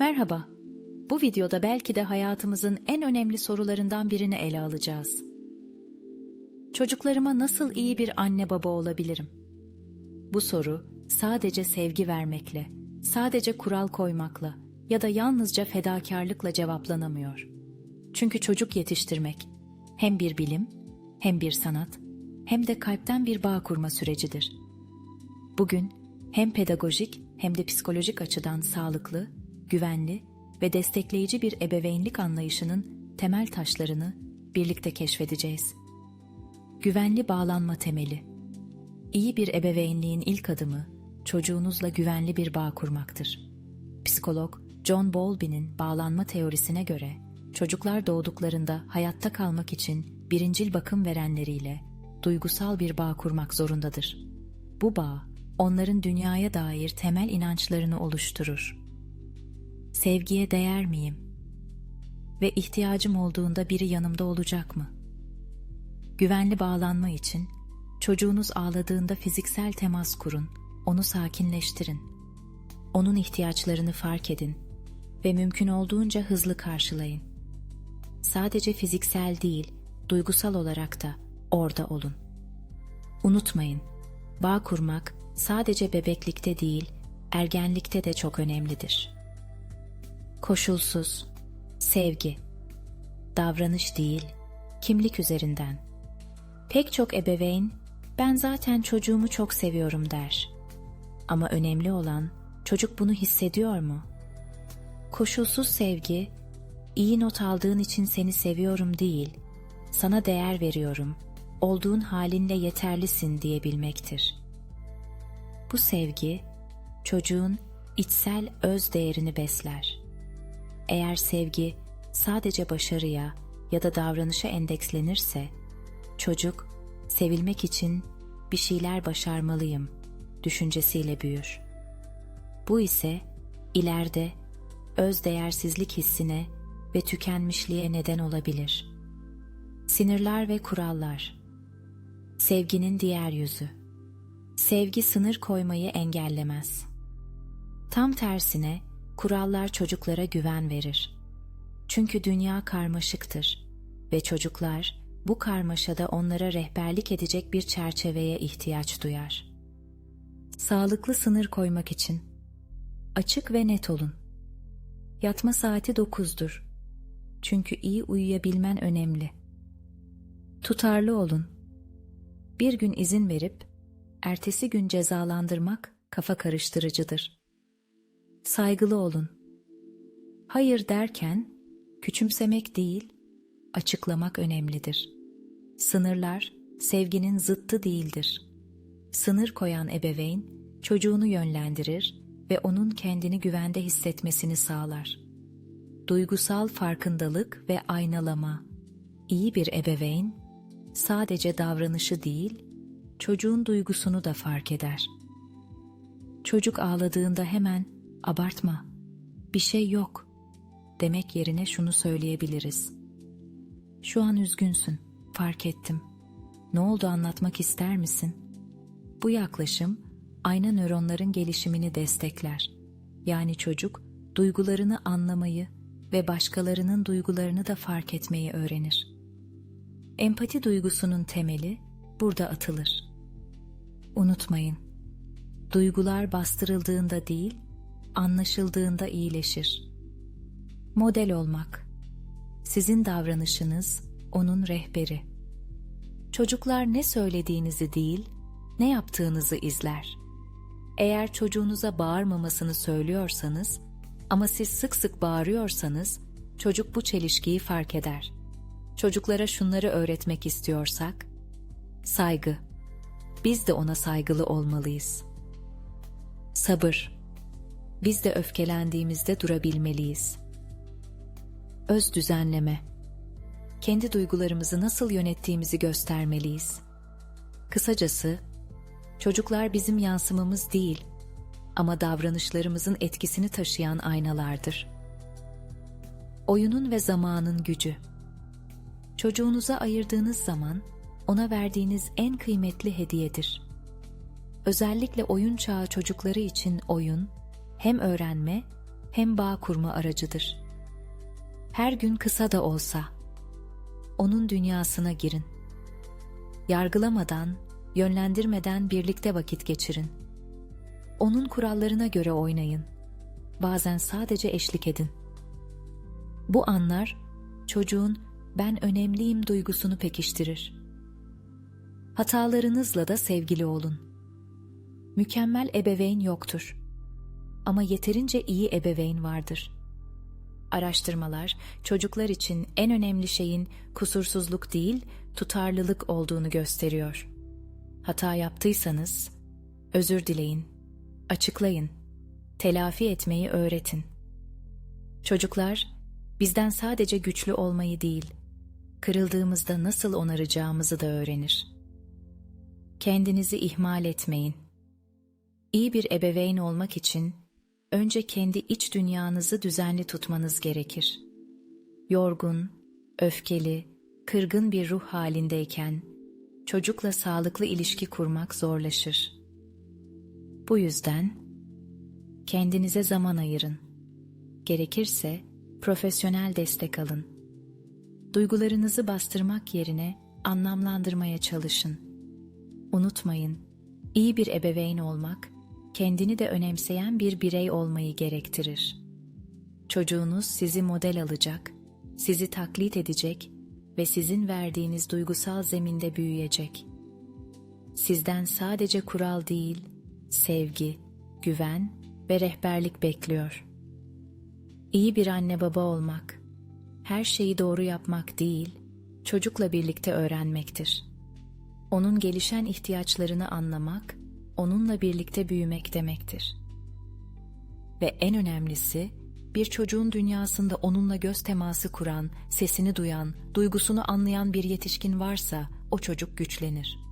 Merhaba. Bu videoda belki de hayatımızın en önemli sorularından birini ele alacağız. Çocuklarıma nasıl iyi bir anne baba olabilirim? Bu soru sadece sevgi vermekle, sadece kural koymakla ya da yalnızca fedakarlıkla cevaplanamıyor. Çünkü çocuk yetiştirmek hem bir bilim, hem bir sanat, hem de kalpten bir bağ kurma sürecidir. Bugün hem pedagojik hem de psikolojik açıdan sağlıklı, güvenli ve destekleyici bir ebeveynlik anlayışının temel taşlarını birlikte keşfedeceğiz. Güvenli bağlanma temeli. İyi bir ebeveynliğin ilk adımı çocuğunuzla güvenli bir bağ kurmaktır. Psikolog John Bowlby'nin bağlanma teorisine göre çocuklar doğduklarında hayatta kalmak için birincil bakım verenleriyle duygusal bir bağ kurmak zorundadır. Bu bağ onların dünyaya dair temel inançlarını oluşturur. Sevgiye değer miyim? Ve ihtiyacım olduğunda biri yanımda olacak mı? Güvenli bağlanma için çocuğunuz ağladığında fiziksel temas kurun, onu sakinleştirin. Onun ihtiyaçlarını fark edin ve mümkün olduğunca hızlı karşılayın. Sadece fiziksel değil, duygusal olarak da orada olun. Unutmayın, bağ kurmak sadece bebeklikte değil, ergenlikte de çok önemlidir. Koşulsuz, sevgi, davranış değil, kimlik üzerinden. Pek çok ebeveyn, ben zaten çocuğumu çok seviyorum der. Ama önemli olan, çocuk bunu hissediyor mu? Koşulsuz sevgi, iyi not aldığın için seni seviyorum değil, sana değer veriyorum, olduğun halinle yeterlisin diyebilmektir. Bu sevgi, çocuğun içsel öz değerini besler. Eğer sevgi sadece başarıya ya da davranışa endekslenirse, çocuk sevilmek için bir şeyler başarmalıyım düşüncesiyle büyür. Bu ise ileride öz değersizlik hissine ve tükenmişliğe neden olabilir. Sinirler ve kurallar Sevginin diğer yüzü Sevgi sınır koymayı engellemez. Tam tersine kurallar çocuklara güven verir. Çünkü dünya karmaşıktır ve çocuklar bu karmaşada onlara rehberlik edecek bir çerçeveye ihtiyaç duyar. Sağlıklı sınır koymak için açık ve net olun. Yatma saati 9'dur. Çünkü iyi uyuyabilmen önemli. Tutarlı olun. Bir gün izin verip ertesi gün cezalandırmak kafa karıştırıcıdır. Saygılı olun. Hayır derken küçümsemek değil, açıklamak önemlidir. Sınırlar sevginin zıttı değildir. Sınır koyan ebeveyn çocuğunu yönlendirir ve onun kendini güvende hissetmesini sağlar. Duygusal farkındalık ve aynalama. İyi bir ebeveyn sadece davranışı değil, çocuğun duygusunu da fark eder. Çocuk ağladığında hemen abartma, bir şey yok demek yerine şunu söyleyebiliriz. Şu an üzgünsün, fark ettim. Ne oldu anlatmak ister misin? Bu yaklaşım ayna nöronların gelişimini destekler. Yani çocuk duygularını anlamayı ve başkalarının duygularını da fark etmeyi öğrenir. Empati duygusunun temeli burada atılır. Unutmayın, duygular bastırıldığında değil, anlaşıldığında iyileşir. Model olmak. Sizin davranışınız onun rehberi. Çocuklar ne söylediğinizi değil, ne yaptığınızı izler. Eğer çocuğunuza bağırmamasını söylüyorsanız ama siz sık sık bağırıyorsanız çocuk bu çelişkiyi fark eder. Çocuklara şunları öğretmek istiyorsak, saygı. Biz de ona saygılı olmalıyız. Sabır. Biz de öfkelendiğimizde durabilmeliyiz. Öz düzenleme. Kendi duygularımızı nasıl yönettiğimizi göstermeliyiz. Kısacası, çocuklar bizim yansımamız değil ama davranışlarımızın etkisini taşıyan aynalardır. Oyunun ve zamanın gücü. Çocuğunuza ayırdığınız zaman ona verdiğiniz en kıymetli hediyedir. Özellikle oyun çağı çocukları için oyun hem öğrenme hem bağ kurma aracıdır. Her gün kısa da olsa onun dünyasına girin. Yargılamadan, yönlendirmeden birlikte vakit geçirin. Onun kurallarına göre oynayın. Bazen sadece eşlik edin. Bu anlar çocuğun ben önemliyim duygusunu pekiştirir. Hatalarınızla da sevgili olun. Mükemmel ebeveyn yoktur. Ama yeterince iyi ebeveyn vardır. Araştırmalar çocuklar için en önemli şeyin kusursuzluk değil, tutarlılık olduğunu gösteriyor. Hata yaptıysanız özür dileyin, açıklayın, telafi etmeyi öğretin. Çocuklar bizden sadece güçlü olmayı değil, kırıldığımızda nasıl onaracağımızı da öğrenir. Kendinizi ihmal etmeyin. İyi bir ebeveyn olmak için önce kendi iç dünyanızı düzenli tutmanız gerekir. Yorgun, öfkeli, kırgın bir ruh halindeyken çocukla sağlıklı ilişki kurmak zorlaşır. Bu yüzden kendinize zaman ayırın. Gerekirse profesyonel destek alın. Duygularınızı bastırmak yerine anlamlandırmaya çalışın. Unutmayın, iyi bir ebeveyn olmak, kendini de önemseyen bir birey olmayı gerektirir. Çocuğunuz sizi model alacak, sizi taklit edecek ve sizin verdiğiniz duygusal zeminde büyüyecek. Sizden sadece kural değil, sevgi, güven ve rehberlik bekliyor. İyi bir anne baba olmak, her şeyi doğru yapmak değil, çocukla birlikte öğrenmektir. Onun gelişen ihtiyaçlarını anlamak, onunla birlikte büyümek demektir. Ve en önemlisi, bir çocuğun dünyasında onunla göz teması kuran, sesini duyan, duygusunu anlayan bir yetişkin varsa o çocuk güçlenir.